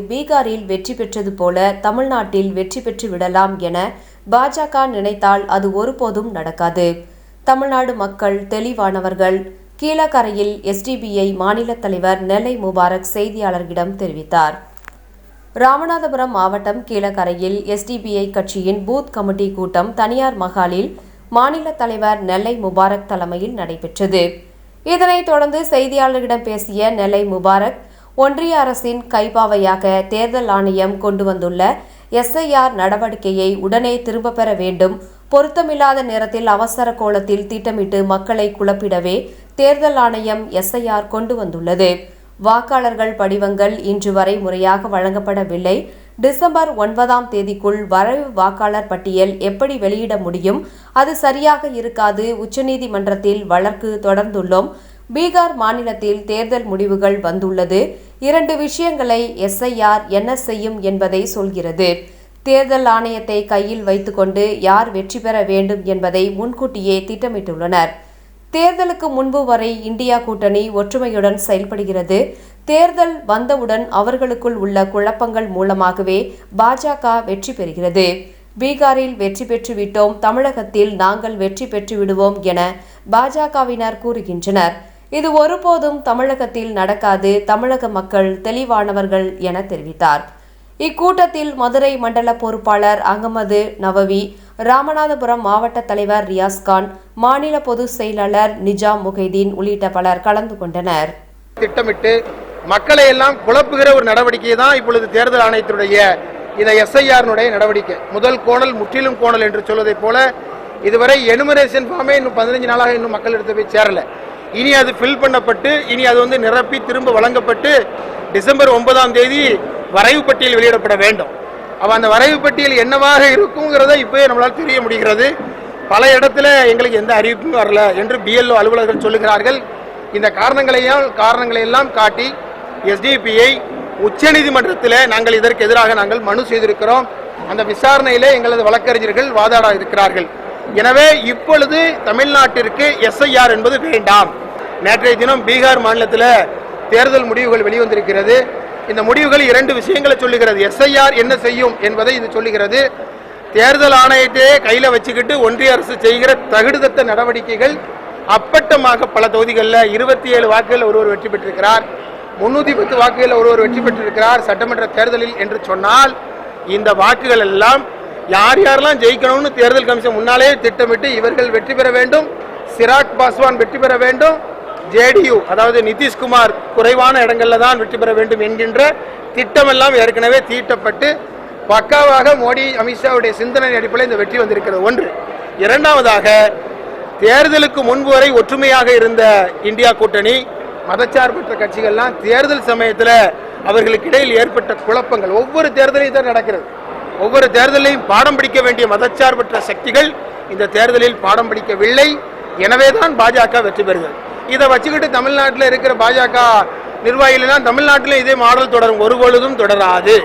பீகாரில் வெற்றி பெற்றது போல தமிழ்நாட்டில் வெற்றி பெற்று விடலாம் என பாஜக நினைத்தால் அது ஒருபோதும் நடக்காது. தமிழ்நாடு மக்கள் தெளிவானவர்கள். கீழக்கரையில் எஸ்டிபிஐ மாநில தலைவர் நெல்லை முபாரக் செய்தியாளர்களிடம் தெரிவித்தார். ராமநாதபுரம் மாவட்டம் கீழக்கரையில் எஸ்டிபிஐ கட்சியின் பூத் கமிட்டி கூட்டம் தனியார் மகாலில் மாநில தலைவர் நெல்லை முபாரக் தலைமையில் நடைபெற்றது. இதனைத் தொடர்ந்து செய்தியாளர்களிடம் பேசிய நெல்லை முபாரக் ஒன்றிய அரசின் கைப்பாவையாக தேர்தல் ஆணையம் கொண்டு வந்துள்ள எஸ்ஐஆர் நடவடிக்கையை உடனே திரும்ப பெற வேண்டும். பொருத்தமில்லாத நேரத்தில் அவசர கோலத்தில் திட்டமிட்டு மக்களை குழப்பிடவே தேர்தல் ஆணையம் எஸ்ஐஆர் கொண்டு வந்துள்ளது. வாக்காளர்கள் படிவங்கள் இன்று வரை முறையாக வழங்கப்படவில்லை. டிசம்பர் ஒன்பதாம் தேதிக்குள் வரைவு வாக்காளர் பட்டியல் எப்படி வெளியிட முடியும்? அது சரியாக இருக்காது. உச்சநீதிமன்றத்தில் வழக்கு தொடர்ந்துள்ளோம். பீகார் மாநிலத்தில் தேர்தல் முடிவுகள் வந்துள்ளது. இரண்டு விஷயங்களை எஸ்ஐஆர் என்ன செய்யும் என்பதை சொல்கிறது. தேர்தல் ஆணையத்தை கையில் வைத்துக்கொண்டு யார் வெற்றி பெற வேண்டும் என்பதை முன்கூட்டியே திட்டமிட்டுள்ளனர். தேர்தலுக்கு முன்பு வரை இந்தியா கூட்டணி ஒற்றுமையுடன் செயல்படுகிறது. தேர்தல் வந்தவுடன் அவர்களுக்குள் உள்ள குழப்பங்கள் மூலமாகவே பாஜக வெற்றி பெறுகிறது. பீகாரில் வெற்றி பெற்று விட்டோம் தமிழகத்தில் நாங்கள் வெற்றி பெற்று விடுவோம் என பாஜகவினர் கூறுகின்றனர். இது ஒருபோதும் தமிழகத்தில் நடக்காது தமிழக மக்கள் தெளிவானவர்கள் என தெரிவித்தார். இக்கூட்டத்தில் மதுரை மண்டல பொறுப்பாளர் அகமது நவவி ராமநாதபுரம் மாவட்ட தலைவர் ரியாஸ்கான் மாநில பொதுச் செயலாளர் நிஜாம் முகைதீன் உள்ளிட்ட பலர் கலந்து கொண்டனர். திட்டமிட்டு மக்களை எல்லாம் குழப்புகிற ஒரு நடவடிக்கை தான் இப்பொழுது தேர்தல் ஆணையத்தினுடைய இந்த எஸ்ஐஆர்னுடைய நடவடிக்கை. முதல் கோணல் முற்றிலும் கோணல் என்று சொல்வதைப் போல இதுவரை எனுமரேஷன் ஃபார்மே இன்னும் பதினஞ்சு நாளாக இன்னும் மக்கள் எடுத்து போய் சேரல. இனி அது ஃபில் பண்ணப்பட்டு இனி அது வந்து நிரப்பி திரும்ப வழங்கப்பட்டு டிசம்பர் ஒன்பதாம் தேதி வரைவு பட்டியல் வெளியிடப்பட வேண்டும். அப்போ அந்த வரைவு பட்டியல் என்னவாக இருக்குங்கிறத இப்போயே நம்மளால் தெரிய முடிகிறது. பல இடத்துல எங்களுக்கு எந்த அறிவிப்பும் வரல என்று பிஎல்ஓ அலுவலர்கள் சொல்லுகிறார்கள். இந்த காரணங்களையும் காரணங்களையெல்லாம் காட்டி எஸ்டிபிஐ உச்சநீதிமன்றத்தில் நாங்கள் இதற்கு எதிராக நாங்கள் மனு செய்திருக்கிறோம். அந்த விசாரணையிலே எங்களது வழக்கறிஞர்கள் வாதாட இருக்கிறார்கள். எனவே இப்பொழுது தமிழ்நாட்டிற்கு எஸ்ஐஆர் என்பது வேண்டாம். நேற்றைய தினம் பீகார் மாநிலத்தில் தேர்தல் முடிவுகள் வெளிவந்திருக்கிறது. இந்த முடிவுகள் இரண்டு விஷயங்களை சொல்லுகிறது. எஸ்ஐஆர் என்ன செய்யும் என்பதை இது சொல்லுகிறது. தேர்தல் ஆணையத்தையே கையில் வச்சுக்கிட்டு ஒன்றிய அரசு செய்கிற தகுடுதத்த நடவடிக்கைகள் அப்பட்டமாக பல தொகுதிகளில் இருபத்தி ஏழு வாக்குகளில் ஒருவர் வெற்றி பெற்றிருக்கிறார். முன்னூற்றி பத்து வாக்குகளில் ஒருவர் வெற்றி பெற்றிருக்கிறார் சட்டமன்ற தேர்தலில் என்று சொன்னால் இந்த வாக்குகள் எல்லாம் யார் யாரெல்லாம் ஜெயிக்கணும்னு தேர்தல் கமிஷன் முன்னாலே திட்டமிட்டு இவர்கள் வெற்றி பெற வேண்டும் சிராக் பாஸ்வான் வெற்றி பெற வேண்டும் ஜேடியு அதாவது நிதிஷ்குமார் குறைவான இடங்களில் தான் வெற்றி பெற வேண்டும் என்கின்ற திட்டமெல்லாம் ஏற்கனவே தீட்டப்பட்டு பக்காவாக மோடி அமித்ஷாவுடைய சிந்தனை அடிப்படையில் இந்த வெற்றி வந்திருக்கிறது. ஒன்று. இரண்டாவதாக தேர்தலுக்கு முன்பு வரை ஒற்றுமையாக இருந்த இந்தியா கூட்டணி மதச்சார்பற்ற கட்சிகள்லாம் தேர்தல் சமயத்தில் அவர்களுக்கு இடையில் ஏற்பட்ட குழப்பங்கள் ஒவ்வொரு தேர்தலையும் தான் நடக்கிறது. ஒவ்வொரு தேர்தலையும் பாடம் படிக்க வேண்டிய மதச்சார்பற்ற சக்திகள் இந்த தேர்தலில் பாடம் படிக்கவில்லை. எனவே தான் பாஜக வெற்றி பெறுகிறது. இதை வச்சுக்கிட்டு தமிழ்நாட்டில் இருக்கிற பாஜக நிர்வாகிகள் தமிழ்நாட்டில் இதே மாடல் தொடரும். ஒரு பொழுதும் தொடராது.